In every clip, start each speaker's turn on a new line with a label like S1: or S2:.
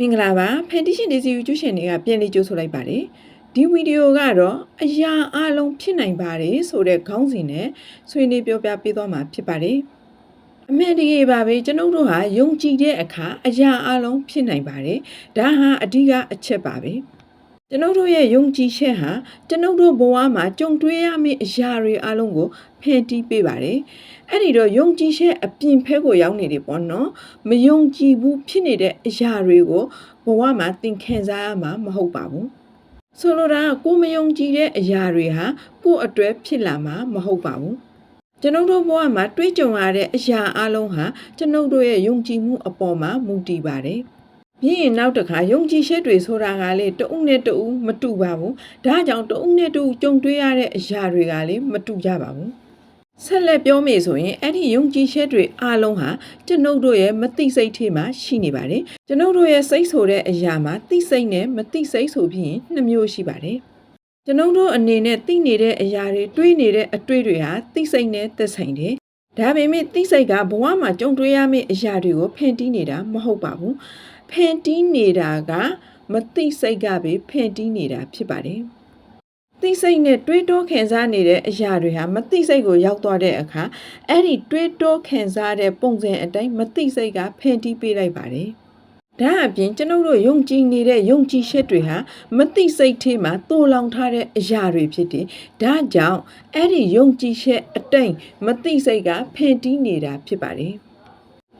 S1: မင်္ဂလာပါဖန်တီရှင်ဒီစီယူကျူးရှင်တွေကပြန်လေးကြိုးဆိုလိုက်ပါတယ်ဒီဗီဒီယိုကတော့အရာအလုံးဖြစ်နိုင်ပါတယ်ဆိုတဲ့ခေါင်းစဉ်နဲ့ဆွေးနွေးပြောပြပေးသွားမှာဖြစ်ပါတယ်အမှန်တကယ်ပါပဲကျွန်ုပ်တို့ဟာယုံကြည်တဲ့အခါအရာအလုံးဖြစ်နိုင်ပါတယ်ဒါဟာအဓိကအချက်ပါပဲ ကျွန်ုပ်တို့ရဲ့ယုံကြည်ချက်ဟာကျွန်ုပ်တို့ဘဝမှာကြုံတွေ့ရမယ့်အရာတွေအလုံးကိုဖန်တီးပေးပါတယ်အဲ့ဒီတော့ယုံကြည်ချက်အပြင်ဖက်ကိုရောက်နေတယ်ပေါ့နော်မယုံကြည်ဘူးဖြစ်နေတဲ့အရာတွေကိုဘဝမှာသင်ခံစားရမှာမဟုတ်ပါဘူးဆိုလိုတာကကိုမယုံကြည်တဲ့အရာတွေဟာကိုယ့်အတွက်ဖြစ်လာမှာမဟုတ်ပါဘူးကျွန်ုပ်တို့ဘဝမှာတွေးကြုံရတဲ့အရာအလုံးဟာကျွန်ုပ်တို့ရဲ့ယုံကြည်မှုအပေါ်မှာမူတည်ပါတယ် ပြီးရင်နောက်တစ်ခါယုံကြည်ချက်တွေဆိုတာကလေတအုပ်နဲ့တအုပ်မတူပါဘူးဒါကြောင့်တအုပ်နဲ့တအုပ်ကြုံတွေ့ရတဲ့အရာတွေကလေမတူကြပါဘူးဆက်လက်ပြောမေဆိုရင်အဲ့ဒီယုံကြည်ချက်တွေအလုံးဟာကျွန်ုပ်တို့ရဲ့မသိစိတ်ထဲမှာရှိနေပါတယ်ကျွန်ုပ်တို့ရဲ့စိတ်ဆိုတဲ့အရာမှာသိစိတ်နဲ့မသိစိတ်ဆိုပြီးရင်နှစ်မျိုးရှိပါတယ်ကျွန်ုပ်တို့အနေနဲ့သိနေတဲ့အရာတွေတွေးနေတဲ့အတွေ့တွေဟာသိစိတ်နဲ့သက်ဆိုင်တယ်ဒါပေမဲ့သိစိတ်ကဘဝမှာကြုံတွေ့ရမယ့်အရာတွေကိုဖန်တီးနေတာမဟုတ်ပါဘူး ဖန်တီးနေတာက မသိစိတ်ကပဲဖန်တီးနေတာဖြစ်ပါတယ်သိစိတ်နဲ့တွေးတောခံစားနေတဲ့အရာတွေဟာမသိစိတ်ကိုရောက်သွားတဲ့အခါအဲ့ဒီတွေးတောခံစားတဲ့ပုံစံအတိုင်းမသိစိတ်ကဖန်တီးပေးလိုက်ပါတယ်ဒါအပြင်ကျွန်ုပ်တို့ယုံကြည်နေတဲ့ယုံကြည်ချက်တွေဟာမသိစိတ်ထဲမှာတိုးလောင်ထားတဲ့အရာတွေဖြစ်တယ်။ဒါကြောင့်အဲ့ဒီယုံကြည်ချက်အတိုင်းမသိစိတ်ကဖန်တီးနေတာဖြစ်ပါတယ်။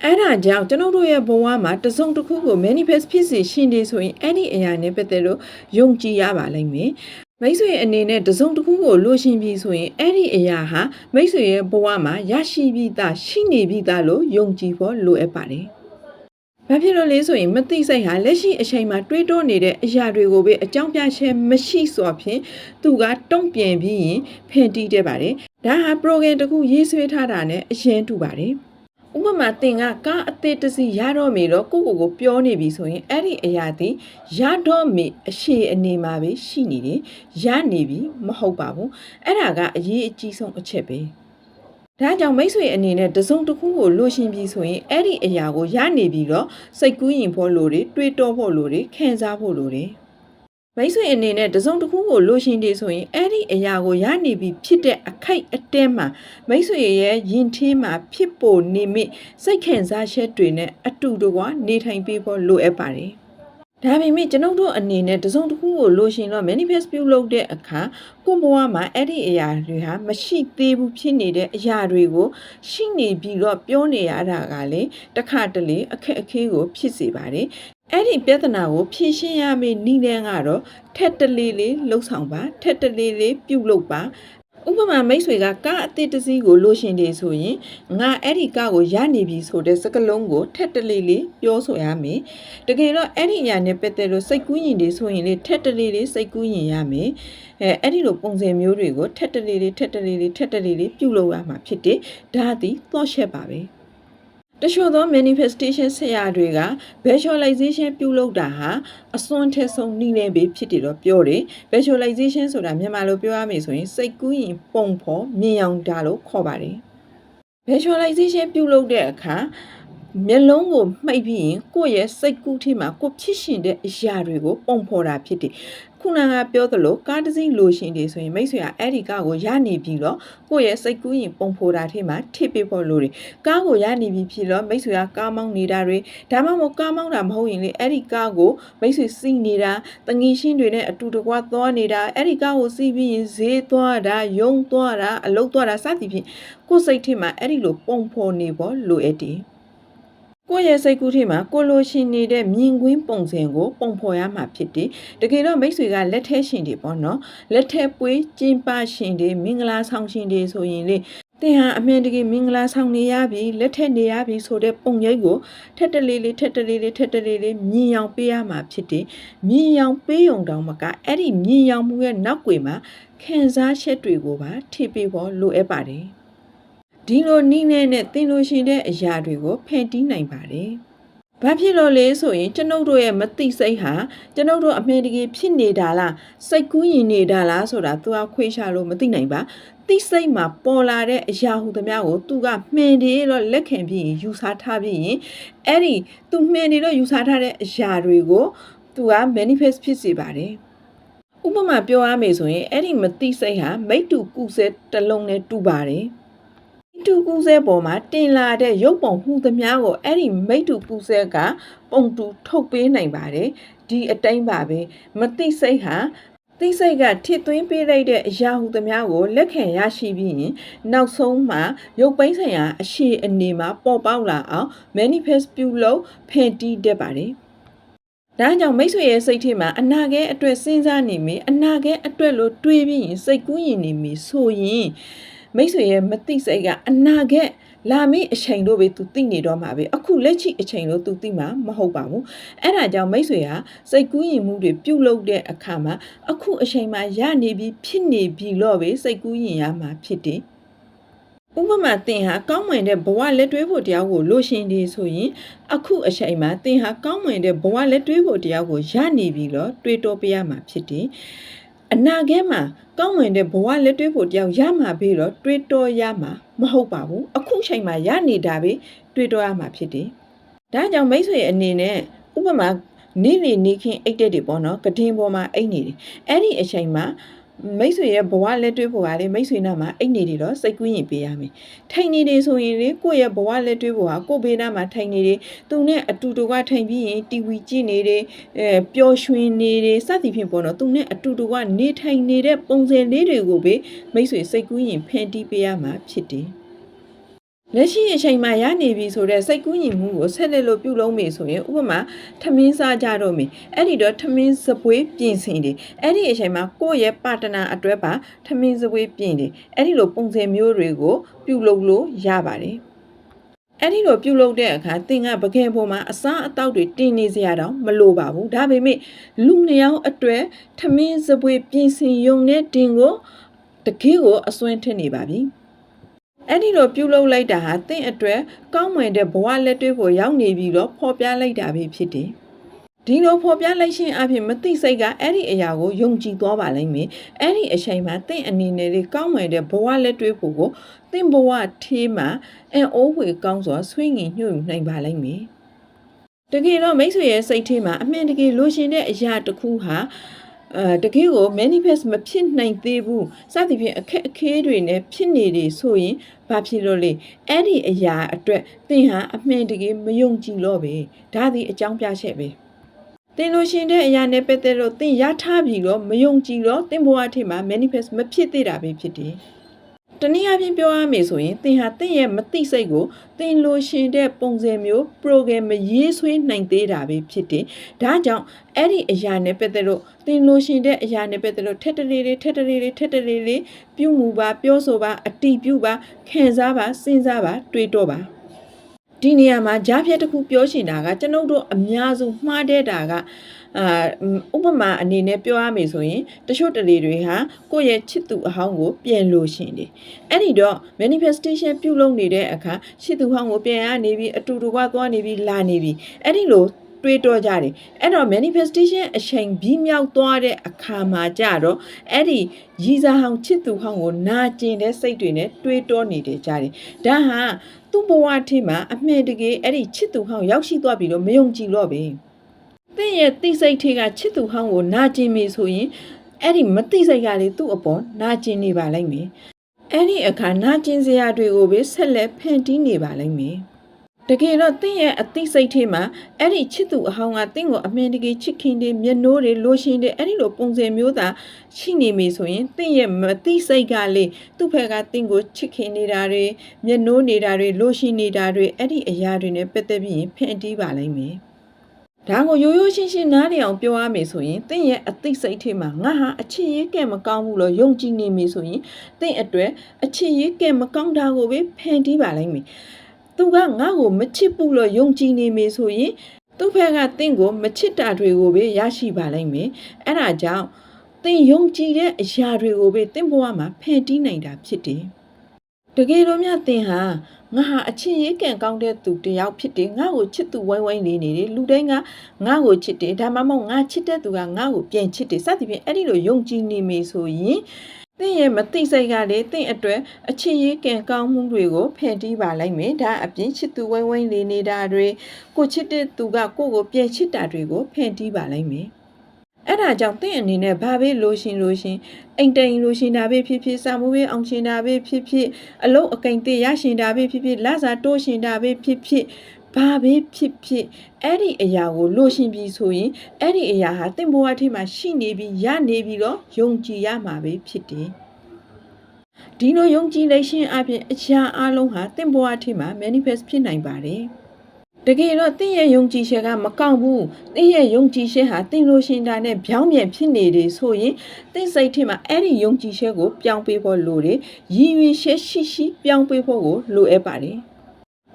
S1: အဲ့ဒါကြောင့်ကျွန်ုပ်တို့ရဲ့ဘဝမှာတစုံတစ်ခုကို manifest ဖြစ်စေရှင်နေဆိုရင်အဲ့ဒီအရာနဲ့ပတ်သက်လို့ယုံကြည်ရပါလိမ့်မယ်။မိတ်ဆွေအနေနဲ့တစုံတစ်ခုကိုလိုရှင်ပြီးဆိုရင်အဲ့ဒီအရာဟာမိတ်ဆွေရဲ့ဘဝမှာရရှိပြီးသားရှိနေပြီးသားလို့ယုံကြည်ဖို့လိုအပ်ပါတယ်။ဘာဖြစ်လို့လဲဆိုရင်မသိစိတ်ဟာလက်ရှိအချိန်မှာတွေးတောနေတဲ့အရာတွေကိုပဲအကြောင်းပြချက်မရှိစွာဖြင့်သူကတုံ့ပြန်ပြီးရင်ဖန်တီးတဲ့ပါတယ်။ဒါဟာ program တစ်ခုရေးဆွဲထားတာနဲ့အရင်တူပါတယ်။ ဥပမာသင်ကကားအသေးတစ်စီးရတော့မေတော့ကိုကိုကိုပြောနေပြီဆိုရင်အဲ့ဒီအရာသည်ရတော့မေအရှိအနေမှာပဲရှိနေတယ်။ရနေပြီမဟုတ်ပါဘူး။အဲ့ဒါကအရေးအကြီးဆုံးအချက်ပဲ။ဒါကြောင့်မိတ်ဆွေအနေနဲ့တစုံတစ်ခုကိုလိုရှင်ပြီးဆိုရင်အဲ့ဒီအရာကိုရနေပြီးတော့စိတ်ကူးရင်ဖို့လိုတွေတွေးတောဖို့လိုတွေခံစားဖို့လိုတွေ မိတ်ဆွေအနေနဲ့တစုံတစ်ခုကိုလိုရှင်တယ်ဆိုရင်အဲ့ဒီအရာကိုရနေပြီးဖြစ်တဲ့အခိုက်အတဲမှာမိတ်ဆွေရဲ့ယင်ထင်းမှာဖြစ်ပေါ်နေမိစိတ်ခံစားချက်တွေနဲ့အတူတကွနေထိုင်ပြီးဖို့လိုအပ်ပါတယ်ဒါပေမဲ့ကျွန်ုပ်တို့အနေနဲ့တစုံတစ်ခုကိုလိုရှင်တော့ manifest ပြုလုပ်တဲ့အခါကိုယ့်ဘဝမှာအဲ့ဒီအရာတွေဟာမရှိသေးဘူးဖြစ်နေတဲ့အရာတွေကို ရှိနေပြီးတော့ပြောနေရတာကလေတစ်ခါတလေအခက်အခဲကိုဖြစ်စေပါတယ် အဲ့ဒီပြဿနာကိုဖြေရှင်းရမယ့်နည်းလမ်းကတော့ထက်တလေးလေးလှုပ်ဆောင်ပါထက်တလေးလေးပြုလုပ်ပါဥပမာမိတ်ဆွေကကားအသစ်တစ်စီးကိုလိုရှင်တယ်ဆိုရင်ငါအဲ့ဒီကားကိုရနေပြီဆိုတဲ့စကားလုံးကိုထက်တလေးလေးပြောဆိုရမယ်တကယ်တော့အဲ့ဒီအရာနဲ့ပတ်သက်လို့စိတ်ကူးရင်တွေဆိုရင်လေထက်တလေးလေးစိတ်ကူးရင်ရမယ်အဲအဲ့ဒီလိုပုံစံမျိုးတွေကိုထက်တလေးလေးထက်တလေးလေးထက်တလေးလေးပြုလုပ်ရမှာဖြစ်တယ်ဒါသည်သော့ရှက်ပါပဲ တချို့သော manifestation ဆရာတွေက visualization ပြုလုပ်တာဟာအစွန်းထက်ဆုံးနည်းနဲ့ပဲဖြစ်တယ်တော့ပြောတယ် visualization ဆိုတာမြန်မာလိုပြောရမယ်ဆိုရင်စိတ်ကူးရင်ပုံဖော်မြင်အောင်ဒါလို့ခေါ်ပါတယ် visualization ပြုလုပ်တဲ့အခါမျက်လုံးကိုမှိတ်ပြီးရင်ကိုယ့်ရဲ့စိတ်ကူးထဲမှာကိုယ်ဖြစ်ရှင်တဲ့အရာတွေကိုပုံဖော်တာဖြစ်တယ် ခုနကပြောသလိုကားတစ်စီးလိုရှင်တွေဆိုရင်မိတ်ဆွေကအဲ့ဒီကားကိုရနေပြီးတော့ကိုယ့်ရဲ့စိတ်ကူးရင်ပုံဖော်တာထဲမှာထည့်ပေးဖို့လိုတယ်ကားကိုရနေပြီးဖြစ်တော့မိတ်ဆွေကကားမောင်းနေတာတွေဒါမှမဟုတ်ကားမောင်းတာမဟုတ်ရင်လေအဲ့ဒီကားကိုမိတ်ဆွေစီးနေတာတငီရှင်းတွေနဲ့အတူတကွာသွားနေတာအဲ့ဒီကားကိုစီးပြီးရင်ဈေးသွားတာယုံသွားတာအလုပ်သွားတာစသည်ဖြင့်ကိုယ်စိတ်ထဲမှာအဲ့ဒီလိုပုံဖော်နေဖို့လိုအပ်တယ် ကိုယ့်ရဲ့စိတ်ကူးထဲမှာကိုလိုရှင်နေတဲ့မြင်ကွင်းပုံစံကို ပုံဖော်ရမှာဖြစ်တယ်။တကယ်တော့မိတ်ဆွေကလက်ထဲရှင်တွေပေါ့နော်။လက်ထဲပွေးကျင်းပရှင်တွေမင်္ဂလာဆောင်ရှင်တွေဆိုရင်လေသင်ဟာအမှန်တကယ်မင်္ဂလာဆောင်နေရပြီလက်ထက်နေရပြီဆိုတဲ့ပုံရိပ်ကိုထက်တလေးလေးထက်တလေးလေးထက်တလေးလေးမြင်အောင်ပေးရမှာဖြစ်တယ်။မြင်အောင်ပေးုံတောင်မကအဲ့ဒီမြင်အောင်မှုရဲ့နောက်ွယ်မှာခံစားချက်တွေကိုပါထိပေးဖို့လိုအပ်ပါတယ်။ ဒီလိုနည်းနဲ့နဲ့သင်လို့ရှိတဲ့အရာတွေကိုဖန်တီးနိုင်ပါတယ်။ဘာဖြစ်လို့လဲဆိုရင်ကျွန်ုပ်တို့ရဲ့မသိစိတ်ဟာကျွန်ုပ်တို့အမှန်တကယ်ဖြစ်နေတာလားစိတ်ကူးရင်နေတာလားဆိုတာသူကခွေးရှာလို့မသိနိုင်ပါသိစိတ်မှာပေါ်လာတဲ့အရာဟုသမျှကိုသူကမှန်တယ်လို့လက်ခံပြီးရင်ယူဆထားပြီးရင်အဲ့ဒီသူမှန်တယ်လို့ယူဆထားတဲ့အရာတွေကိုသူက manifest ဖြစ်စေပါတယ်ဥပမာပြောရမယ်ဆိုရင်အဲ့ဒီမသိစိတ်ဟာမိတ္တူကုစဲတစ်လုံးနဲ့တူပါတယ်မိ တ္တူကုစဲပေါ်မှာတင်လာတဲ့ရုပ်ပုံဟူသမျှကိုအဲ့ဒီမိတ္တူကုစဲကပုံတူထုတ်ပေးနိုင်ပါတယ်ဒီအတိုင်းပါပဲမသိစိတ်ဟာသိစိတ်ကထစ်သွင်းပေးလိုက်တဲ့အရာဟုသမျှကိုလက်ခံရရှိပြီးရင်နောက်ဆုံးမှာရုပ်ပိုင်းဆိုင်ရာအရှိအနေမှာပေါ်ပေါက်လာအောင် manifest ပြုလုပ်ဖန်တီးတတ်ပါတယ်။ဒါကြောင့်မိတ်ဆွေရဲ့စိတ်ထဲမှာအနာဂတ်အတွက်စဉ်းစားနေမိအနာဂတ်အတွက်လို့တွေးပြီးရင်စိတ်ကူးရင်နေမိဆိုရင် မိတ်ဆွေရဲ့မသိစိတ်ကအနာဂတ်လာမည့်အချိန်လို့ပဲ तू သိနေတော့မှာပဲအခုလက်ရှိအချိန်လို့ तू သိမှာမဟုတ်ပါဘူးအဲ့ဒါကြောင့်မိတ်ဆွေဟာစိတ်ကူးရင်မှုတွေပြုတ်လုတဲ့အခါမှာအခုအချိန်မှာရနေပြီဖြစ်နေပြီလို့ပဲစိတ်ကူးရင်ရမှာဖြစ်တယ်ဥပမာသင်ဟာကောင်းမွန်တဲ့ဘဝလက်တွဲဖို့တရားကိုလိုရှင်နေဆိုရင်အခုအချိန်မှာသင်ဟာကောင်းမွန်တဲ့ဘဝလက်တွဲဖို့တရားကိုရနေပြီလို့တွေးတောပြရမှာဖြစ်တယ် အနာဂတ်မှာကောင်းမွန်တဲ့ဘဝလက်တွဲဖို့တရားရမှာပြီးတော့တွေးတောရမှာမဟုတ်ပါဘူးအခုချိန်မှာရနေတာပဲတွေးတောရမှာဖြစ်တယ်ဒါကြောင့်မိတ်ဆွေအနေနဲ့ဥပမာနေနေနေခင်းအိတ်တက်တွေပေါ့နော်ကတင်ပေါ်မှာအိတ်နေတယ်အဲ့ဒီအချိန်မှာ မိတ်ဆွေရဲ့ဘဝလက်တွေ့ပေါ်ကလေမိတ်ဆွေနာမှာအိတ်နေတယ်တော့စိတ်ကူးရင်ပေးရမယ်ထိုင်နေတယ်ဆိုရင်လေကိုယ့်ရဲ့ဘဝလက်တွေ့ပေါ်ကကိုယ့်ဘေးနားမှာထိုင်နေတယ်သူနဲ့အတူတူကထိုင်ပြီးရင်တီဗီကြည့်နေတယ်အဲပျော်ရွှင်နေတယ်စသည်ဖြင့်ပေါ့နော်သူနဲ့အတူတူကနေထိုင်နေတဲ့ပုံစံလေးတွေကိုပဲမိတ်ဆွေစိတ်ကူးရင်ဖန်တီးပေးရမှာဖြစ်တယ် လက်ရှိအချိန်မှာရနေပြီဆိုတော့စိတ်ကူးရင်မှုကိုဆက်လက်လို့ပြုလုပ်မိဆိုရင်ဥပမာထမင်းစားကြတော့မိအဲ့ဒီတော့ထမင်းစပွဲပြင်ဆင်တယ်အဲ့ဒီအချိန်မှာကိုယ့်ရဲ့ပါတနာအတွက်ပါထမင်းစပွဲပြင်တယ်အဲ့ဒီလိုပုံစံမျိုးတွေကိုပြုလုပ်လို့ရပါတယ်အဲ့ဒီလိုပြုလုပ်တဲ့အခါသင်ကပကံပေါ်မှာအစားအသောက်တွေတင်နေစရာတော့မလိုပါဘူးဒါပေမဲ့လူနှစ်ယောက်အတွက်ထမင်းစပွဲပြင်ဆင်ရုံနဲ့တင်ကိုတကယ်ကိုအစွမ်းထင်နေပါပြီ အဲ့ဒီလိုပြုလုပ်လိုက်တာဟာတင့်အတွက်ကောင်းမွန်တဲ့ဘဝလက်တွေ့ကိုရောက်နေပြီးတော့ဖော်ပြလိုက်တာပဲဖြစ်တယ်။ဒီလိုဖော်ပြလိုက်ခြင်းအပြင်မသိစိတ်ကအဲ့ဒီအရာကိုယုံကြည်သွားပါလိမ့်မယ်။အဲ့ဒီအချိန်မှာတင့်အနေနဲ့လေကောင်းမွန်တဲ့ဘဝလက်တွေ့ဖို့ကိုတင့်ဘဝထေးမှာအံ့ဩဝေကောင်းစွာဆွေးငင်ညှို့ယူနိုင်ပါလိမ့်မယ်။တကယ်တော့မိတ်ဆွေရဲ့စိတ်ထဲမှာအမှန်တကယ်လိုချင်တဲ့အရာတစ်ခုဟာ အဲတကယ်ကို manifest မဖြစ်နိုင်သေးဘူးစသဖြင့်အခက်အခဲတွေနဲ့ဖြစ်နေတယ်ဆိုရင်ဘာဖြစ်လို့လဲအဲ့ဒီအရာအတွက်သင်ဟာအမှန်တကယ်မယုံကြည်တော့ပဲဒါသည်အကြောင်းပြချက်ပဲသင်လို့ရှင်တဲ့အရာနဲ့ပတ်သက်လို့သင်ရထားပြီတော့မယုံကြည်တော့သင်ဘဝထဲမှာ manifest မဖြစ်သေးတာပဲဖြစ်တယ် တနည်းအားဖြင့်ပြောရမယ်ဆိုရင်သင်ဟာသင်ရဲ့မသိစိတ်ကိုသင်လိုရှင်တဲ့ပုံစံမျိုး program မရေးဆွဲနိုင်သေးတာပဲဖြစ်တယ်။ဒါကြောင့်အဲ့ဒီအရာနဲ့ပတ်သက်လို့သင်လိုရှင်တဲ့အရာနဲ့ပတ်သက်လို့ထက်တလေးလေးထက်တလေးလေးထက်တလေးလေးပြုမှုပါပြောဆိုပါအတီးပြုပါခံစားပါစဉ်းစားပါတွေးတော့ပါ ဒီနေရာမှာကြားဖြတ်တစ်ခုပြောရှင်တာကကျွန်ုပ်တို့အများစုမှားတဲ့တာကအာဥပမာအနေနဲ့ပြောရမယ်ဆိုရင်တချို့တလေတွေဟာကိုယ့်ရဲ့ချစ်သူအဟောင်းကိုပြန်လို့ရှင်တယ်အဲ့ဒီတော့ manifestation ပြုလုပ်နေတဲ့အခါချစ်သူဟောင်းကိုပြန်ရနေပြီးအတူတူကသွားနေပြီးလာနေပြီးအဲ့ဒီလို တွေးတောကြတယ်အဲ့တော့ manifestation အချိန်ပြီးမြောက်သွားတဲ့အခါမှာကြတော့အဲ့ဒီရည်စားဟောင်းချစ်သူဟောင်းကိုနာကျင်တဲ့စိတ်တွေနဲ့တွေးတောနေတယ်ကြတယ်ဒါဟာသူ့ဘဝထဲမှာအမှန်တကယ်အဲ့ဒီချစ်သူဟောင်းရောက်ရှိသွားပြီတော့မယုံကြည်တော့ဘူးသင်ရဲ့သိစိတ်ထဲကချစ်သူဟောင်းကိုနာကျင်ပြီဆိုရင်အဲ့ဒီမသိစိတ်ကလေသူ့အပေါ်နာကျင်နေပါလိမ့်မယ်အဲ့ဒီအခါနာကျင်စရာတွေကိုပဲဆက်လက်ဖန်တီးနေပါလိမ့်မယ် တကယ်တော့တင့်ရဲ့အသိစိတ်ထဲမှာအဲ့ဒီချစ်သူအဟောင်းကတင့်ကိုအမှန်တကယ်ချစ်ခင်တယ်မျက်နှိုးတယ်လိုရှင်တယ်အဲ့ဒီလိုပုံစံမျိုးသာရှိနေပြီဆိုရင်တင့်ရဲ့မသိစိတ်ကလေသူ့ဖက်ကတင့်ကိုချစ်ခင်နေတာတွေမျက်နှိုးနေတာတွေလိုရှင်နေတာတွေအဲ့ဒီအရာတွေနဲ့ပတ်သက်ပြီးရင်ဖန်တီးပါလိမ့်မယ်ဒါကိုရိုးရိုးရှင်းရှင်းနားလည်အောင်ပြောရမယ်ဆိုရင်တင့်ရဲ့အသိစိတ်ထဲမှာငါဟာအချစ်ရေးကဲမကောင်းဘူးလို့ယုံကြည်နေပြီဆိုရင်တင့်အတွက်အချစ်ရေးကဲမကောင်းတာကိုပဲဖန်တီးပါလိမ့်မယ် သူကငါ့ကိုမချစ်ဘူးလို့ယုံကြည်နေပြီဆိုရင်သူ့ဘက်ကတင့်ကိုမချစ်တာတွေကိုပဲရရှိပါလိမ့်မယ်အဲ့ဒါကြောင့်သင်ယုံကြည်တဲ့အရာတွေကိုပဲသင်ဘဝမှာဖန်တီးနိုင်တာဖြစ်တယ်တကယ်လို့မြသင်ဟာငါဟာအချင်းရေးကံကောင်းတဲ့သူတယောက်ဖြစ်တယ်ငါ့ကိုချစ်သူဝိုင်းဝိုင်းနေနေတယ်လူတိုင်းကငါ့ကိုချစ်တယ်ဒါမှမဟုတ်ငါချစ်တဲ့သူကငါ့ကိုပြန်ချစ်တယ်စသဖြင့်အဲ့ဒီလိုယုံကြည်နေမေဆိုရင် သင်ရဲ့မသိစိတ်ကလေသင်အတွက်အချစ်ရေးကံကောင်းမှုတွေကိုဖန်တီးပါလိုက်မယ်ဒါအပြင်ချစ်သူဝိုင်းဝိုင်းနေနေတာတွေကိုချစ်တဲ့သူကကိုယ့်ကိုပြန်ချစ်တာတွေကိုဖန်တီးပါလိုက်မယ်အဲ့ဒါကြောင့်သင်အနေနဲ့ဘာပဲလိုရှင်လိုရှင်အိမ်တိန်လိုရှင်တာပဲဖြစ်ဖြစ်စာမိုးပဲအောင်ရှင်တာပဲဖြစ်ဖြစ်အလုံးအကိန်သေးရရှင်တာပဲဖြစ်ဖြစ်လစာတိုးရှင်တာပဲဖြစ်ဖြစ် ဘာပဲဖြစ်ဖြစ်အဲ့ဒီအရာကိုလိုရှင်ပြီဆိုရင်အဲ့ဒီအရာဟာသင်ဘဝထဲမှာရှိနေပြီးရနေပြီးတော့ယုံကြည်ရမှာပဲဖြစ်တယ်ဒီလိုယုံကြည်လိုက်ခြင်းအပြင်အရာအလုံးဟာတင့်ဘဝအထိမှာ manifest ဖြစ်နိုင်ပါတယ်။တကယ်တော့တင့်ရဲ့ယုံကြည်ချက်ကမကောက်ဘူး။တင့်ရဲ့ယုံကြည်ချက်ဟာတင့်လို့ရှင်တာနဲ့ဗျောင်းပြန်ဖြစ်နေတယ်ဆိုရင်တင့်စိတ်ထဲမှာအဲ့ဒီယုံကြည်ချက်ကိုပြောင်းပေးဖို့လိုတယ်။ရည်ရွယ်ချက်ရှိရှိပြောင်းပေးဖို့ကိုလိုအပ်ပါတယ်။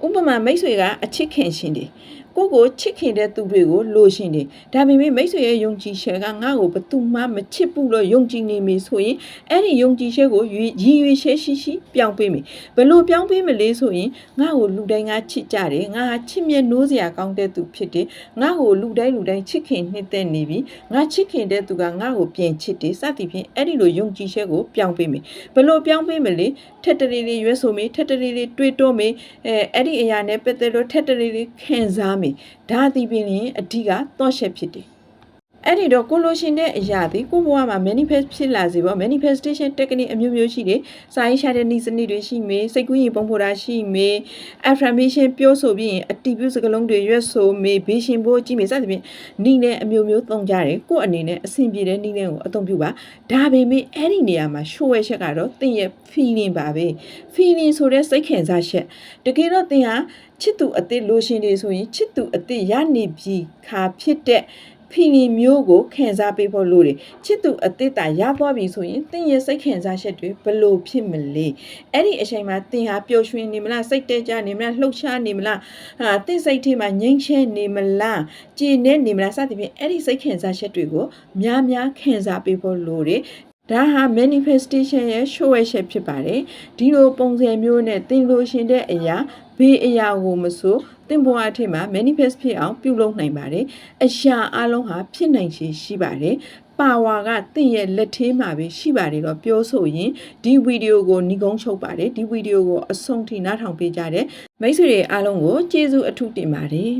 S1: ဥပမာမိတ်ဆွေကအချစ်ခင်ရှင်တယ် ကိုယ့်ကိုချစ်ခင်တဲ့သူတွေကိုလိုရှင်တယ်ဒါပေမဲ့မိတ်ဆွေရဲ့ယုံကြည်ချက်ကငါ့ကိုဘယ်သူမှမချစ်ဘူးလို့ယုံကြည်နေပြီဆိုရင်အဲ့ဒီယုံကြည်ချက်ကိုရည်ရည်ရွယ်ချက်ရှိရှိပြောင်းပေးမယ်ဘယ်လိုပြောင်းပေးမလဲဆိုရင်ငါ့ကိုလူတိုင်းကချစ်ကြတယ်ငါဟာချစ်မြတ်နိုးစရာကောင်းတဲ့သူဖြစ်တယ်ငါ့ကိုလူတိုင်းလူတိုင်းချစ်ခင်နှစ်သက်နေပြီငါချစ်ခင်တဲ့သူကငါ့ကိုပြန်ချစ်တယ်စသည်ဖြင့်အဲ့ဒီလိုယုံကြည်ချက်ကိုပြောင်းပေးမယ်ဘယ်လိုပြောင်းပေးမလဲထက်တရီလေးရွေးဆိုမေးထက်တရီလေးတွေးတောမေးအဲအဲ့ဒီအရာနဲ့ပတ်သက်လို့ထက်တရီလေးခံစားမေးဒါသည်ပင်လျှင်အဓိကတော့ရှက်ဖြစ်တယ် အဲ့ဒီတော့ကိုလိုရှင်တဲ့အရာသည်ကိုဘဝမှာ manifest ဖြစ်လာစေပေါ့ manifestation technique အမျိုးမျိုးရှိတယ်။စာရေးရှာတဲ့နည်းစနစ်တွေရှိမေးစိတ်ကူးရင်ပုံဖော်တာရှိမေး affirmation ပြောဆိုပြီးရင်အတည်ပြုစကားလုံးတွေရွတ်ဆိုမေး vision ဖို့ကြည့်မေးစသဖြင့်နည်းနဲ့အမျိုးမျိုးသုံးကြတယ်။ကို့အနေနဲ့အဆင်ပြေတဲ့နည်းနဲ့ကိုအသုံးပြုပါ။ဒါပေမဲ့အဲ့ဒီနေရာမှာ show ရချက်ကတော့သင်ရဲ့ feeling ပါပဲ။ feeling ဆိုတဲ့စိတ်ခံစားချက်တကယ်တော့သင်ဟာချစ်သူအစ်စ်လိုရှင်တွေဆိုရင်ချစ်သူအစ်စ်ရနေပြီခါဖြစ်တဲ့ ဖီလီမျိုးကိုခံစားပေးဖို့လိုတယ်ချစ်သူအစ်စ်တာရသွားပြီဆိုရင်သင်ရဲ့စိတ်ခံစားချက်တွေဘလို့ဖြစ်မလဲအဲ့ဒီအချိန်မှာသင်ဟာပျော်ရွှင်နေမလားစိတ်တဲကြနေမလားလှုပ်ရှားနေမလားဟာသင်စိတ်ထဲမှာငြိမ်ချမ်းနေမလားကြည်နေနေမလားစသဖြင့်အဲ့ဒီစိတ်ခံစားချက်တွေကိုများများခံစားပေးဖို့လိုတယ် ဒါဟာ manifestation ရဲ့ show ရချက်ဖြစ်ပါတယ်ဒီလိုပုံစံမျိုးနဲ့သင်လို့ရှင်တဲ့အရာဘေးအရာကိုမဆိုသင်ဘဝအထက်မှာ manifest ဖြစ်အောင်ပြုလုပ်နိုင်ပါတယ်အရာအလုံးဟာဖြစ်နိုင်ခြေရှိပါတယ်ပါဝါကတင့်ရဲ့လက်သေးမှာပဲရှိပါတယ်တော့ပြောဆိုရင်ဒီဗီဒီယိုကိုညီကုန်းချုပ်ပါတယ်ဒီဗီဒီယိုကိုအဆုံးထိနားထောင်ပေးကြတဲ့မိတ်ဆွေတွေအားလုံးကိုကျေးဇူးအထူးတင်ပါတယ်